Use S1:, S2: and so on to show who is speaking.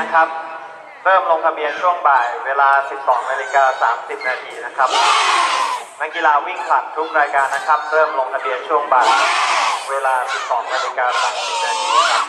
S1: นะครับ เริ่มลงทะเบียนช่วงบ่าย เวลา 12นาฬิกา30 นาทีนะครับ นักกีฬาวิ่งผลัดทุกรายการนะครับ เริ่มลงทะเบียนช่วงบ่าย เวลา 12นาฬิกา30 นาทีครับ